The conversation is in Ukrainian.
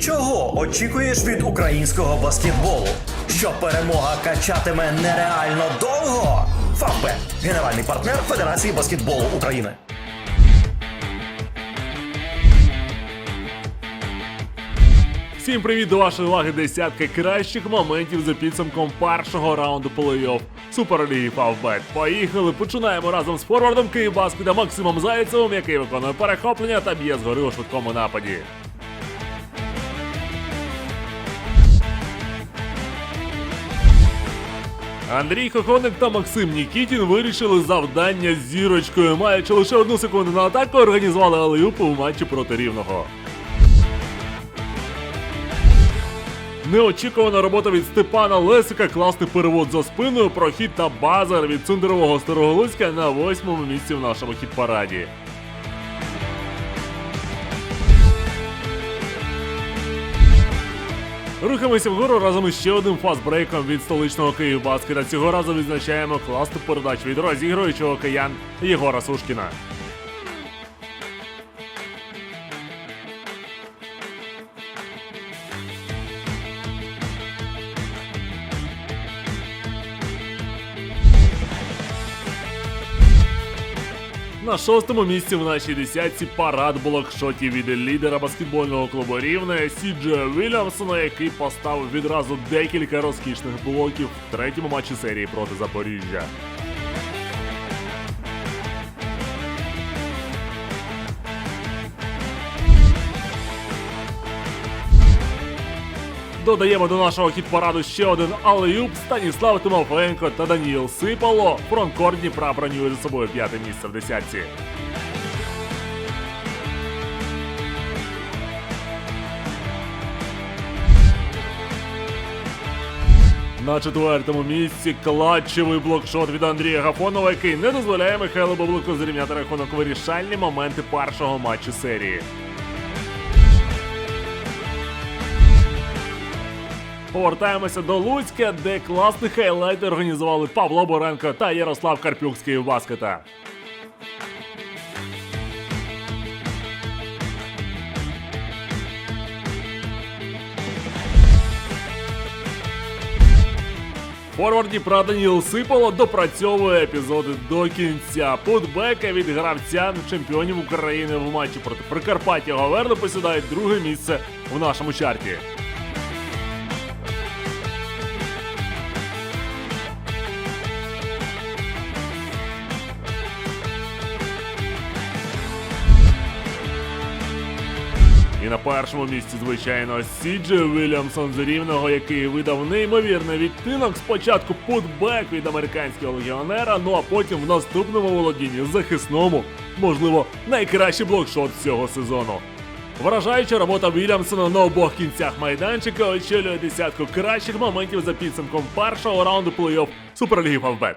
Чого очікуєш від українського баскетболу? Що перемога качатиме нереально довго? Фавбет – генеральний партнер Федерації баскетболу України. Всім привіт до вашої уваги десятки кращих моментів за підсумком першого раунду плей-офф Суперліги Фавбет. Поїхали! Починаємо разом з форвардом Київбаскета Максимом Зайцевим, який виконує перехоплення та б'є згори у швидкому нападі. Андрій Хохоник та Максим Нікітін вирішили завдання з зірочкою. Маючи лише одну секунду на атаку, організували алеюпи у матчі проти рівного. Неочікувана робота від Степана Лесика, класний перевод за спиною, прохід та базар від Цундерового Старого Луцька на восьмому місці в нашому хіт-параді. Рухаємося вгору разом із ще одним фастбрейком від столичного Київбаскета. Цього разу відзначаємо класну передачу від розігруючого киян Єгора Сушкіна. На шостому місці в нашій десятці парад блокшотів від лідера баскетбольного клубу Рівне Сіджея Вільямсона, який поставив відразу декілька розкішних блоків в третьому матчі серії проти Запоріжжя. Додаємо до нашого хіт-параду ще один алеюб Станіслав Тимофенко та Даніїл Сипало. Фронткор Дніпра бронює за собою п'яте місце в десятці. На четвертому місці клатчевий блокшот від Андрія Гафонова, який не дозволяє Михайлу Баблуку зрівняти рахунок вирішальні моменти першого матчу серії. Повертаємося до Луцька, де класний хайлайт організували Павло Боренко та Ярослав Карпюк з Київбаскета. Форвард Дніпра Даніл Сипало допрацьовує епізоди до кінця. Путбека від гравця чемпіонів України в матчі проти Прикарпаття Говерли посідають друге місце в нашому чарті. На першому місці, звичайно, Сіджі Вільямсон з Рівного, який видав неймовірний відтинок. Спочатку путбек від американського легіонера, ну а потім в наступному володінні захисному, можливо, найкращий блокшот цього сезону. Вражаюча робота Вільямсона на обох кінцях майданчика очолює десятку кращих моментів за підсумком першого раунду плей-офф Суперліги Фавбет.